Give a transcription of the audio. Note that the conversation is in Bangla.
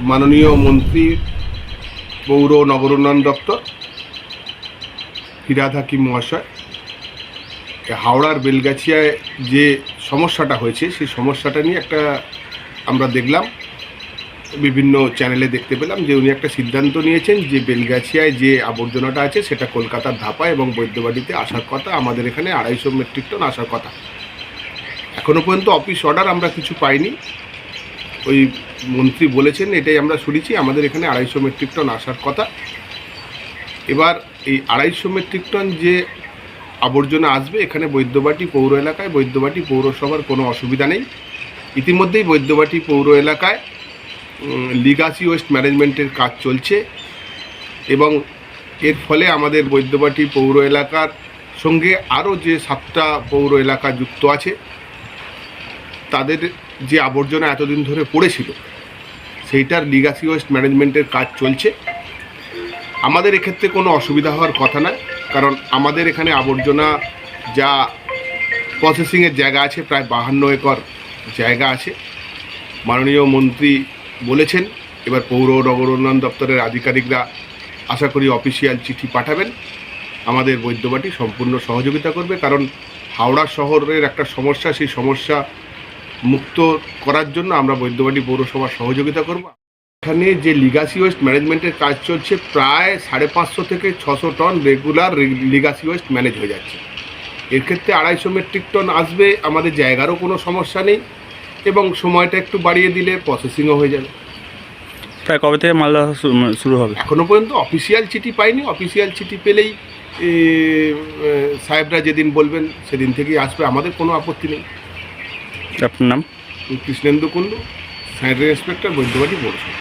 মাননীয় মন্ত্রী পৌর নগর উন্নয়ন দপ্তর হাকিম মহাশয় হাওড়ার বেলগাছিয়ায় যে সমস্যাটা হয়েছে, সেই সমস্যাটা নিয়ে একটা আমরা দেখলাম, বিভিন্ন চ্যানেলে দেখতে পেলাম যে উনি একটা সিদ্ধান্ত নিয়েছেন যে বেলগাছিয়ায় যে আবর্জনাটা আছে সেটা কলকাতার ধাপা এবং বৈদ্যবাড়িতে আসার কথা, আমাদের এখানে আড়াইশো মেট্রিক টন আসার কথা। এখনও পর্যন্ত অফিস অর্ডার আমরা কিছু পাইনি। ওই মন্ত্রী বলেছেন, এটাই আমরা শুনেছি, আমাদের এখানে আড়াইশো মেট্রিক টন আসার কথা। এবার এই আড়াইশো মেট্রিক টন যে আবর্জনা আসবে, এখানে বৈদ্যবাটি পৌর এলাকায়, বৈদ্যবাটি পৌরসভার কোনো অসুবিধা নেই। ইতিমধ্যেই বৈদ্যবাটি পৌর এলাকায় লিগাসি ওয়েস্ট ম্যানেজমেন্টের কাজ চলছে এবং এর ফলে আমাদের বৈদ্যবাটি পৌর এলাকার সঙ্গে আরও যে সাতটা পৌর এলাকা যুক্ত আছে তাদের যে আবর্জনা এতদিন ধরে পড়েছিল, সেইটার লিগাসি ওয়েস্ট ম্যানেজমেন্টের কাজ চলছে। আমাদের এক্ষেত্রে কোনো অসুবিধা হওয়ার কথা নয়, কারণ আমাদের এখানে আবর্জনা যা প্রসেসিংয়ের জায়গা আছে, প্রায় বাহান্ন একর জায়গা আছে। মাননীয় মন্ত্রী বলেছেন, এবার পৌর নগর উন্নয়ন দপ্তরের আধিকারিকরা আশা করি অফিসিয়াল চিঠি পাঠাবেন। আমাদের বৈদ্যবাটি সম্পূর্ণ সহযোগিতা করবে, কারণ হাওড়া শহরের একটা সমস্যা, সেই সমস্যা মুক্ত করার জন্য আমরা বৈদ্যবাটি পৌরসভার সহযোগিতা করব। এখানে যে লিগাসি ওয়েস্ট ম্যানেজমেন্টের কাজ চলছে প্রায় সাড়ে পাঁচশো থেকে ছশো ton regular legacy waste manage হয়ে যাচ্ছে। এর ক্ষেত্রে আড়াইশো মেট্রিক টন আসবে আমাদের জায়গারও কোনো সমস্যা নেই এবং সময়টা একটু বাড়িয়ে দিলে প্রসেসিংও হয়ে যাবে। প্রায় কবে থেকে মালদা শুরু হবে? এখনও পর্যন্ত অফিসিয়াল চিঠি পাইনি অফিসিয়াল চিঠি পেলেই সাহেবরা যেদিন বলবেন সেদিন থেকেই আসবে আমাদের কোনো আপত্তি নেই। আপনার নাম? কৃষ্ণেন্দু কুণ্ডু স্যানিটারি ইন্সপেক্টর বৈদ্যবাড়ি পৌরসভা।